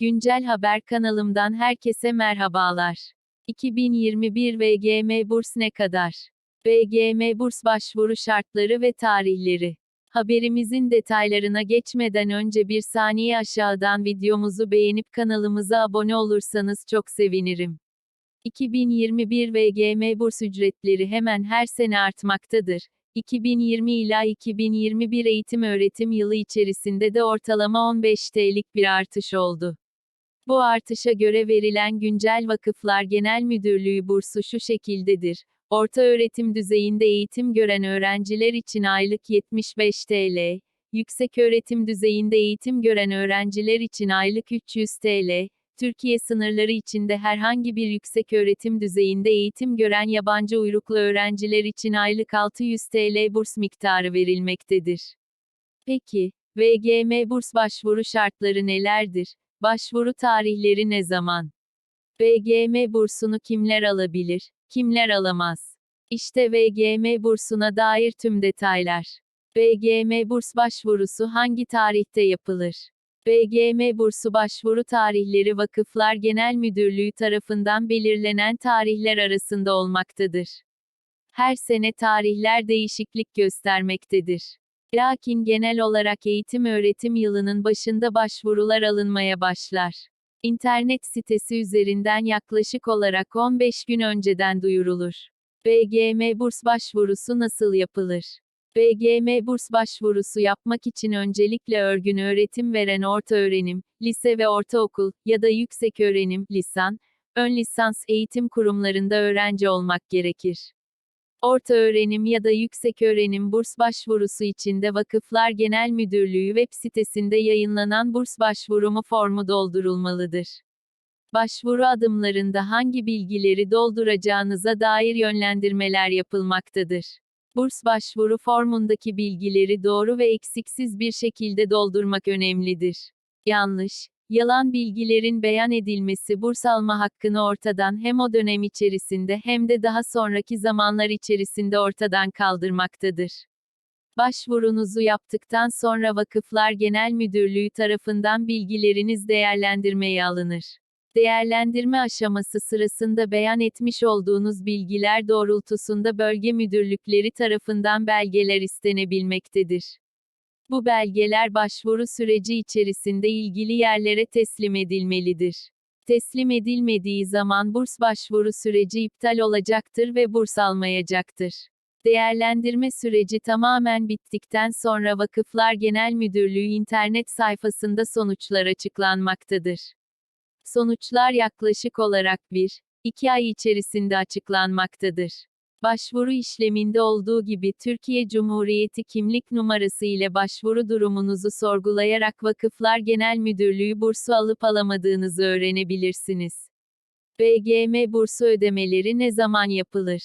Güncel Haber kanalımdan herkese merhabalar. 2021 VGM Burs ne kadar? VGM Burs başvuru şartları ve tarihleri. Haberimizin detaylarına geçmeden önce bir saniye aşağıdan videomuzu beğenip kanalımıza abone olursanız çok sevinirim. 2021 VGM burs ücretleri hemen her sene artmaktadır. 2020 ila 2021 eğitim öğretim yılı içerisinde de ortalama 15 TL'lik bir artış oldu. Bu artışa göre verilen güncel Vakıflar Genel Müdürlüğü bursu şu şekildedir. Orta öğretim düzeyinde eğitim gören öğrenciler için aylık 75 TL, yüksek öğretim düzeyinde eğitim gören öğrenciler için aylık 300 TL, Türkiye sınırları içinde herhangi bir yüksek öğretim düzeyinde eğitim gören yabancı uyruklu öğrenciler için aylık 600 TL burs miktarı verilmektedir. Peki, VGM burs başvuru şartları nelerdir? Başvuru tarihleri ne zaman? VGM bursunu kimler alabilir, kimler alamaz? İşte VGM bursuna dair tüm detaylar. VGM burs başvurusu hangi tarihte yapılır? VGM bursu başvuru tarihleri Vakıflar Genel Müdürlüğü tarafından belirlenen tarihler arasında olmaktadır. Her sene tarihler değişiklik göstermektedir. Lakin genel olarak eğitim öğretim yılının başında başvurular alınmaya başlar. İnternet sitesi üzerinden yaklaşık olarak 15 gün önceden duyurulur. BGM burs başvurusu nasıl yapılır? BGM burs başvurusu yapmak için öncelikle örgün öğretim veren ortaöğrenim, lise ve ortaokul ya da yüksek öğrenim, lisan, ön lisans eğitim kurumlarında öğrenci olmak gerekir. Ortaöğrenim ya da yükseköğrenim burs başvurusu için de Vakıflar Genel Müdürlüğü web sitesinde yayınlanan burs başvurumu formu doldurulmalıdır. Başvuru adımlarında hangi bilgileri dolduracağınıza dair yönlendirmeler yapılmaktadır. Burs başvuru formundaki bilgileri doğru ve eksiksiz bir şekilde doldurmak önemlidir. Yanlış, yalan bilgilerin beyan edilmesi burs alma hakkını ortadan hem o dönem içerisinde hem de daha sonraki zamanlar içerisinde ortadan kaldırmaktadır. Başvurunuzu yaptıktan sonra Vakıflar Genel Müdürlüğü tarafından bilgileriniz değerlendirmeye alınır. Değerlendirme aşaması sırasında beyan etmiş olduğunuz bilgiler doğrultusunda bölge müdürlükleri tarafından belgeler istenebilmektedir. Bu belgeler başvuru süreci içerisinde ilgili yerlere teslim edilmelidir. Teslim edilmediği zaman burs başvuru süreci iptal olacaktır ve burs almayacaktır. Değerlendirme süreci tamamen bittikten sonra Vakıflar Genel Müdürlüğü internet sayfasında sonuçlar açıklanmaktadır. Sonuçlar yaklaşık olarak 1, 2 ay içerisinde açıklanmaktadır. Başvuru işleminde olduğu gibi Türkiye Cumhuriyeti kimlik numarası ile başvuru durumunuzu sorgulayarak Vakıflar Genel Müdürlüğü bursu alıp alamadığınızı öğrenebilirsiniz. BGM bursu ödemeleri ne zaman yapılır?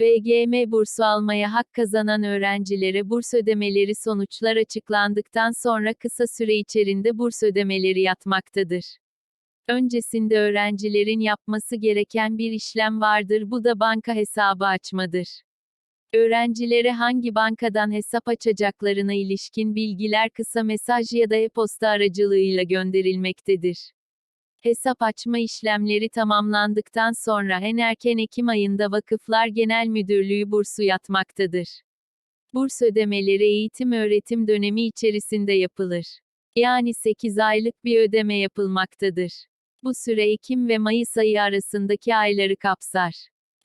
BGM bursu almaya hak kazanan öğrencilere burs ödemeleri sonuçlar açıklandıktan sonra kısa süre içerisinde burs ödemeleri yatmaktadır. Öncesinde öğrencilerin yapması gereken bir işlem vardır bu da banka hesabı açmadır. Öğrencilere hangi bankadan hesap açacaklarına ilişkin bilgiler kısa mesaj ya da e-posta aracılığıyla gönderilmektedir. Hesap açma işlemleri tamamlandıktan sonra en erken Ekim ayında Vakıflar Genel Müdürlüğü bursu yatmaktadır. Burs ödemeleri eğitim öğretim dönemi içerisinde yapılır. Yani 8 aylık bir ödeme yapılmaktadır. Bu süre Ekim ve Mayıs ayı arasındaki ayları kapsar.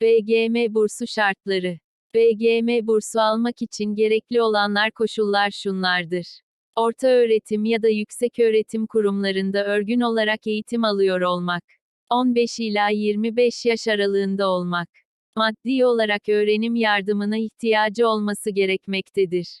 BGM bursu şartları. BGM bursu almak için gerekli olanlar koşullar şunlardır. Orta öğretim ya da yüksek öğretim kurumlarında örgün olarak eğitim alıyor olmak. 15 ila 25 yaş aralığında olmak. Maddi olarak öğrenim yardımına ihtiyacı olması gerekmektedir.